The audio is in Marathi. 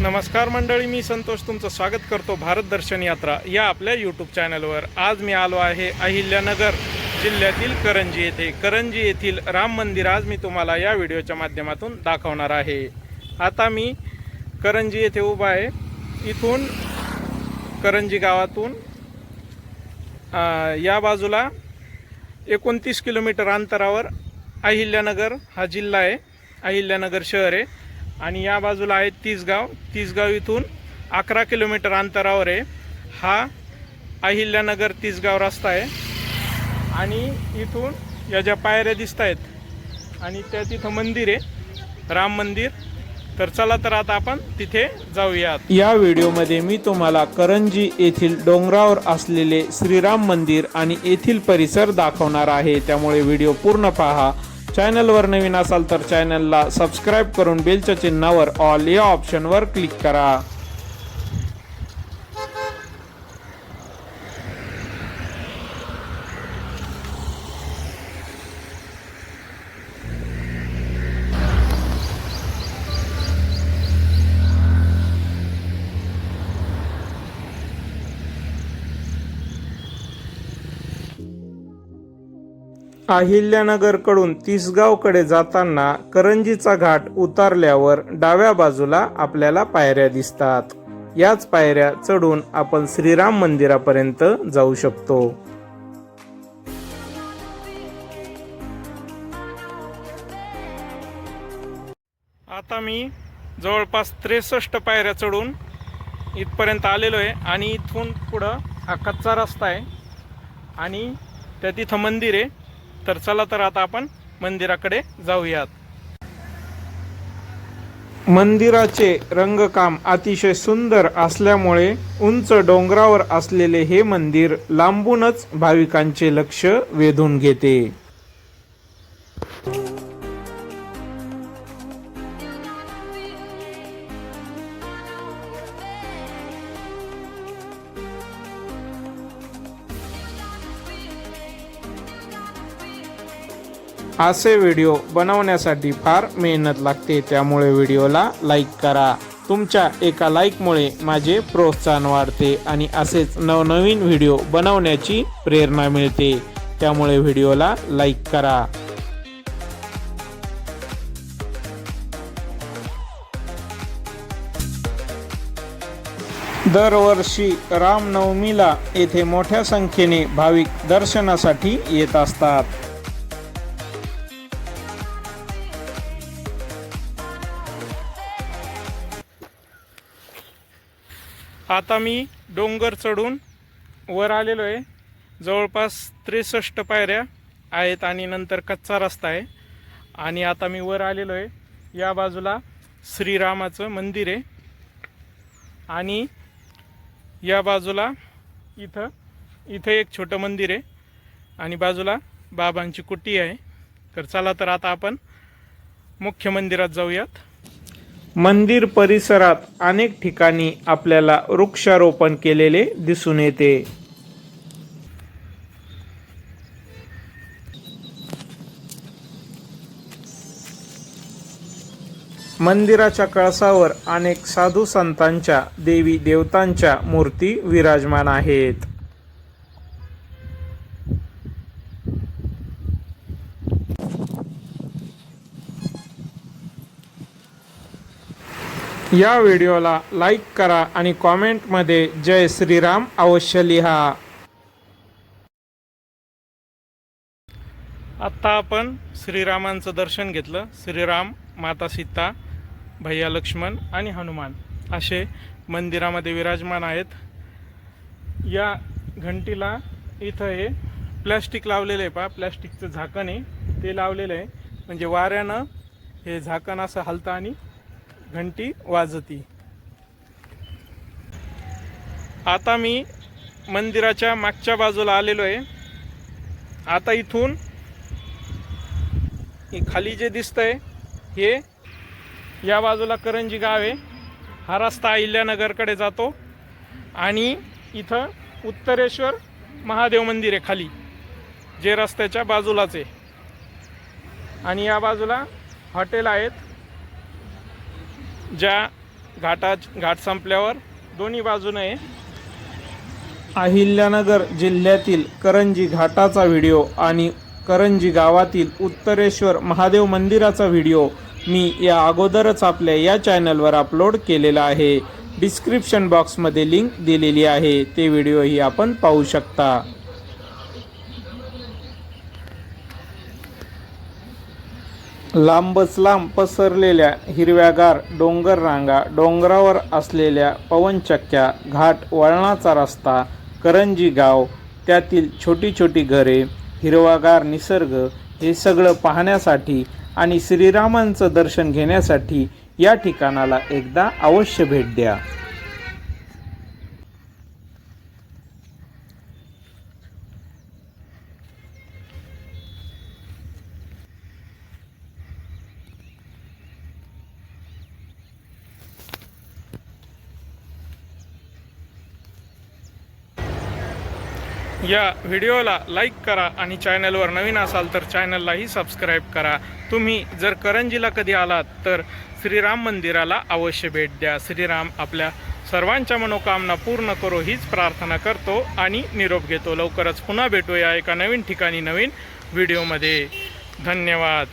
नमस्कार मंडळी मी संतोष तुमचं स्वागत करतो भारत दर्शन यात्रा या आपल्या यूट्यूब चॅनलवर आज मी आलो आहे अहिल्यानगर जिल्ह्यातील करंजी येथे. करंजी येथील राम मंदिर आज मी तुम्हाला या व्हिडिओच्या माध्यमातून दाखवणार आहे. आता मी करंजी येथे उभा आहे. इथून करंजी गावातून या बाजूला एकोणतीस किलोमीटर अंतरावर अहिल्यानगर हा जिल्हा आहे. अहिल्यानगर शहर आहे. आणि या बाजूला आहे तिसगाव. तिसगाव इथून अकरा किलोमीटर अंतरावर आहे. हा अहिल्यानगर तिसगाव रस्ता आहे. आणि इथून या ज्या पायऱ्या दिसत आहेत आणि त्या तिथं मंदिर आहे. राम मंदिर. तर चला तर आता आपण तिथे जाऊयात. या व्हिडिओमध्ये मी तुम्हाला करंजी येथील डोंगरावर असलेले श्रीराम मंदिर आणि येथील परिसर दाखवणार आहे. त्यामुळे व्हिडिओ पूर्ण पहा. चॅनलवर नवीन असाल तर चॅनलला सबस्क्राईब करून बेलच्या चिन्हावर ऑल या ऑप्शनवर क्लिक करा. अहिल्यानगरकडून तिसगावकडे जाताना करंजीचा घाट उतारल्यावर डाव्या बाजूला आपल्याला पायऱ्या दिसतात. याच पायऱ्या चढून आपण श्रीराम मंदिरापर्यंत जाऊ शकतो. आता मी जवळपास त्रेसष्ट पायऱ्या चढून इथपर्यंत आलेलो आहे आणि इथून पुढं हा कच्चा रस्ता आहे आणि त्या तिथं मंदिर आहे. तर चला तर आता आपण मंदिराकडे जाऊयात. मंदिराचे रंगकाम अतिशय सुंदर असल्यामुळे उंच डोंगरावर असलेले हे मंदिर लांबूनच भाविकांचे लक्ष वेधून घेते. असे व्हिडिओ बनवण्यासाठी फार मेहनत लागते त्यामुळे व्हिडिओला लाईक करा. तुमच्या एका लाईकमुळे माझे प्रोत्साहन वाढते आणि असेच नवनवीन व्हिडिओ बनवण्याची प्रेरणा मिळते. त्यामुळे व्हिडिओला लाईक करा. दरवर्षी रामनवमीला येथे मोठ्या संख्येने भाविक दर्शनासाठी येत असतात. आता मी डोंगर चढून वर आलेलो आहे. जवळपास त्रेसष्ट पायऱ्या आहेत आणि नंतर कच्चा रस्ता आहे. आणि आता मी वर आलेलो आहे. या बाजूला श्रीरामाचं मंदिर आहे. आणि या बाजूला इथं इथं एक छोटं मंदिर आहे. आणि बाजूला बाबांची कुटी आहे. तर चला तर आता आपण मुख्य मंदिरात जाऊयात. मंदिर परिसरात अनेक ठिकाणी आपल्याला वृक्षारोपण केलेले दिसून येते. मंदिराच्या कळसावर अनेक साधू संतांच्या देवी देवतांच्या मूर्ती विराजमान आहेत. या व्हिडिओला लाईक करा आणि कॉमेंटमध्ये जय श्रीराम अवश्य लिहा. आत्ता आपण श्रीरामांचं दर्शन घेतलं. श्रीराम माता सीता भैया लक्ष्मण आणि हनुमान असे मंदिरामध्ये विराजमान आहेत. या घंटीला इथं हे प्लॅस्टिक लावलेलं आहे पहा. प्लॅस्टिकचं झाकण आहे. ते लावलेलं आहे. म्हणजे वाऱ्यानं हे झाकण असं हलतं आणि घंटी वाजती. आता मी मंदिराच्या मागच्या बाजूला आलेलो आहे. आता इथून खाली जे दिसतंय हे या बाजूला करंजी गाव आहे. हा रस्ता अहिल्यानगरकडे जातो आणि इथं उत्तरेश्वर महादेव मंदिर आहे खाली जे रस्त्याच्या बाजूलाच आहे. आणि या बाजूला हॉटेल आहेत. ज्या घाटा घाट संपल्यावर दोन्ही बाजूने अहिल्यानगर जिल्ह्यातील करंजी घाटाचा व्हिडिओ आणि करंजी गावातील उत्तरेश्वर महादेव मंदिराचा व्हिडिओ मी या अगोदरच आपल्या या चॅनलवर अपलोड केलेला आहे. डिस्क्रिप्शन बॉक्समध्ये लिंक दिलेली आहे. ते व्हिडिओही आपण पाहू शकता. लांबच लांब पसरलेल्या हिरव्यागार डोंगर रांगा डोंगरावर असलेल्या पवनचक्क्या घाट वळणाचा रस्ता करंजी गाव त्यातील छोटी छोटी घरे हिरवागार निसर्ग हे सगळं पाहण्यासाठी आणि श्रीरामांचं दर्शन घेण्यासाठी या ठिकाणाला एकदा अवश्य भेट द्या. या व्हिडिओला लाईक करा आणि चॅनलवर नवीन असाल तर चॅनललाही सबस्क्राईब करा. तुम्ही जर करंजीला कधी आलात तर श्रीराम मंदिराला अवश्य भेट द्या. श्रीराम आपल्या सर्वांच्या मनोकामना पूर्ण करो हीच प्रार्थना करतो आणि निरोप घेतो. लवकरच पुन्हा भेटूया एका नवीन ठिकाणी नवीन व्हिडिओमध्ये. धन्यवाद.